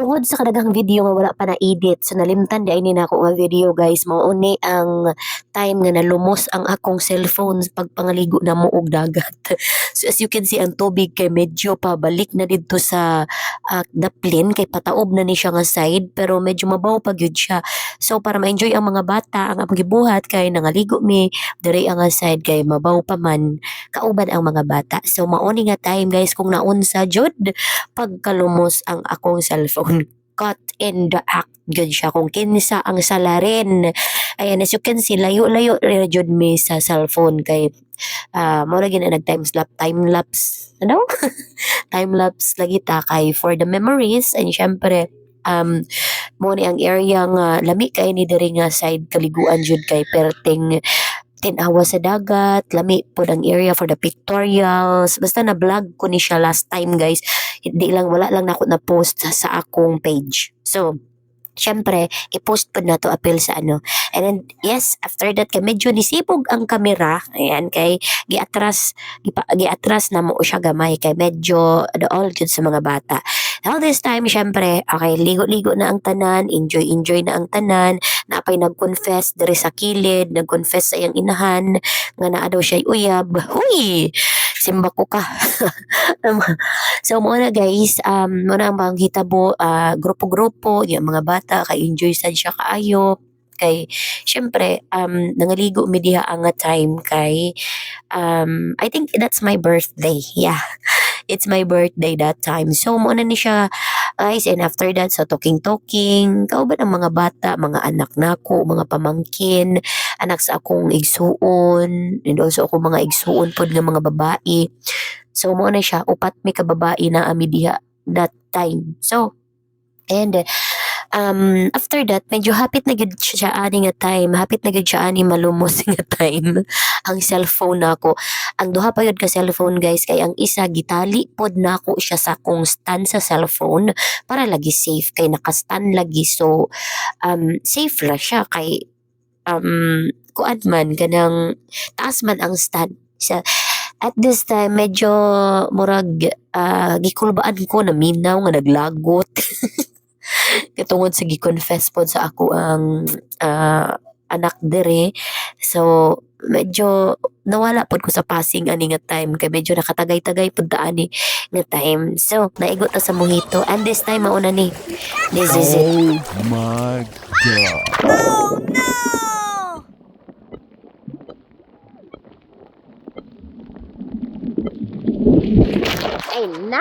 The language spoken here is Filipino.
tungod sa kadagang video nga wala pa na edit. So nalimtan di ini na ako nga video guys. Mao ni ang time nga nalumos ang akong cellphone pag pangaligo na mo og dagat. So as you can see ang tubig kay medyo pabalik na dito sa uh, daplin. Kay pataob na ni siya nga side pero medyo mabaw pa gyud siya. So para ma-enjoy ang mga bata ang akong gibuhat kay nangaligo mi diri ang side kay mabaw pa man kauban ang mga bata. So mao ni nga time guys kung naunsa jud pagkalumos ang akong cellphone caught in the act gyud siya. Kung kinsa ang salarin. Ayan as you can see layo-layo ra jud mi sa cellphone. Kay ah mo lagi na nag time lapse time lapse ano? Time lapse lagi ta kay for the memories. And syempre um mo ni ang area nga lami kay ni diri nga side kaliguan jud kay perting tinawa sa dagat, lami po ang area for the pictorials. Basta na-vlog ko ni siya last time guys. Hindi lang, wala lang na ako na-post sa, akong page. So, syempre, i-post po na to appeal sa ano. And then, yes, after that, kay medyo nisibog ang kamera. Ayan, kay giatras, giatras na mo siya gamay. Kay medyo, the all good sa mga bata. Now this time, syempre, okay, ligo-ligo na ang tanan, enjoy-enjoy na ang tanan, napay nag-confess diri sa kilid, nag-confess sa iyang inahan, nga naa daw siya uyab. Huy! Simba ko ka. so, mo na guys, um, mo na ang hitabo, ah, grupo-grupo, yung mga bata, kay enjoy sad siya kaayo. Kay syempre um nangaligo mi diha ang time kay um I think that's my birthday. Yeah. It's my birthday that time. So mo na ni siya guys and after that so talking talking kauban ang mga bata mga anak nako mga pamangkin anak sa akong igsuon and also ako mga igsuon pod nga mga babae. So mo na siya upat mi ka babae na ami diha that time. So and um after that medyo hapit na gid siya ani nga time. Hapit na gid siya ani malumos nga time. Ang cellphone nako ang duha pa yun ka cellphone guys kay ang isa gitali pod nako siya sa kong stand sa cellphone para lagi safe. Kay naka-stand lagi. So um safe ra siya kay um kuan man ganang taas man ang stand. Sa at this time medyo murag ah, gikulbaan ko na minaw nga naglagot katungod sa gi-confess pod sa ako ang ah, anak dere so medyo nawala pod ko sa passing ani nga time kay medyo nakatagay-tagay pod ta ani nga time. So naigot ta sa mojito and this time mauna ni. This is it. Oh my god. ay na